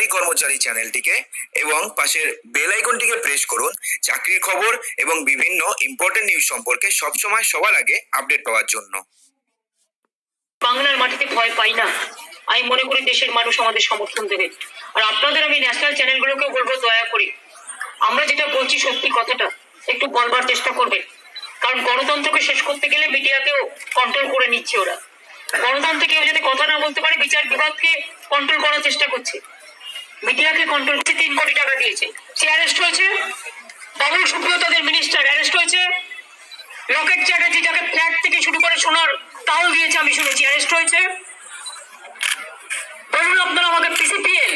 সরকারি কর্মচারী চ্যানেলটিকে এবং পাশের বেল আইকনটিকে প্রেস করুন, চাকরির খবর এবং বিভিন্ন ইম্পর্টেন্ট নিউজ সম্পর্কে সবসময় সবার আগে আপডেট পাওয়ার জন্য। বাংলার মাটিতে ভয় পাই না। আমি মনে করি দেশের মানুষ আমাদের সমর্থন দেবে। আর আপনাদের আমি ন্যাশনাল চ্যানেলগুলোকেও বলব দয়া করে। আমরা যেটা বলছি সত্যি কথাটা, একটু বলবার চেষ্টা করবেন। কারণ গণতন্ত্রকে শেষ করতে গেলে মিডিয়াকেও কন্ট্রোল করে নিচ্ছে ওরা। গণতন্ত্রে কেউ যাতে কথা না বলতে পারে, বিচার বিভাগকে কন্ট্রোল করার চেষ্টা করছে। মিডিয়াকে কন্ট্রোল করতে তিন কোটি টাকা দিয়েছে। সে অ্যারেস্ট হয়েছে। বাবুল সুপ্রিয়তাদের মিনিস্টার অ্যারেস্ট হয়েছে। রকেট চ্যাটার্জি যাকে ফ্ল্যাট থেকে শুরু করে সোনার তাল দিয়েছে, আমি শুনেছি অ্যারেস্ট হয়েছে। বলুন আপনারা আমাকে পিসিপিএল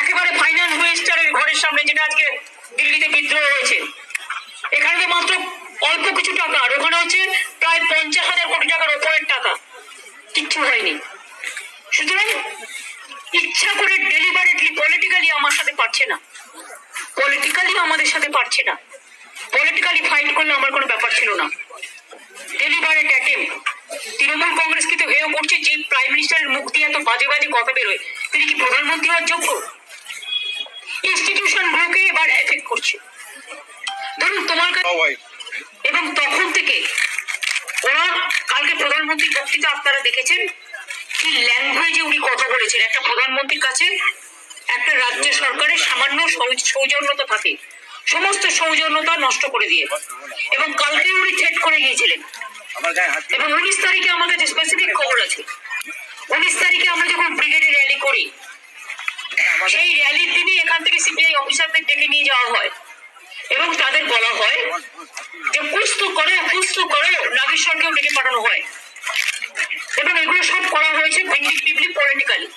একেবারে ফাইন্যান্স মিনিস্টারের ঘরের সামনে, যেটা আজকে দিল্লিতে বিদ্রোহ হয়েছে। এখানে মাত্র অল্প কিছু টাকা, আর ওখানে হচ্ছে প্রায় পঞ্চাশ হাজার কোটি টাকার ওপরের টাকা। কিচ্ছু হয়নি। সুতরাং ইচ্ছা করে ডেলিভারেটলি পলিটিক্যালি আমার সাথে পারছে না। পলিটিক্যালি আমাদের সাথে পারছে না। পলিটিক্যালি ফাইট করলে আমার কোনো ব্যাপার ছিল না। ডেলিভারেট অ্যাটেম্প তৃণমূল কংগ্রেস কিন্তু হেয় করছে যে প্রাইম মিনিস্টারের মুখ দিয়ে এত বাজে বাজে কথা বেরোয়। তিনি কি প্রধানমন্ত্রী হওয়ার যোগ্য? ইনস্টিটিউশন গুলোকে এবার এফেক্ট করছে। ধরুন তোমার কাছে এবং তখন থেকে ওরা কালকে প্রধানমন্ত্রীর বক্তৃতা আপনারা দেখেছেন। কি ল্যাঙ্গুয়েজে উনি কথা বলেছেন। একটা প্রধানমন্ত্রীর কাছে একটা রাজ্য সরকারের সামান্য সৌজন্যতা থাকে। সমস্ত সৌজন্যতা নষ্ট করে দিয়ে। এবং কালকে উনি থ্রেট করে গিয়েছিলেন। এবং উনিশ তারিখে আমার কাছে স্পেসিফিক খবর আছে। উনিশ তারিখে আমরা যখন ব্রিগেডে র্যালি করি সেই র্যালির দিনই এখান থেকে সিবিআই অফিসারদের ডেকে নিয়ে যাওয়া হয়। এবং তাদের বলা হয় যে কুস্ত করে কুস্ত করে নাগেশ্বরকেও ডেকে পাঠানো হয়। এবং এগুলো সব করা হয়েছে ভিন্ডিকটিভলি পলিটিক্যালি।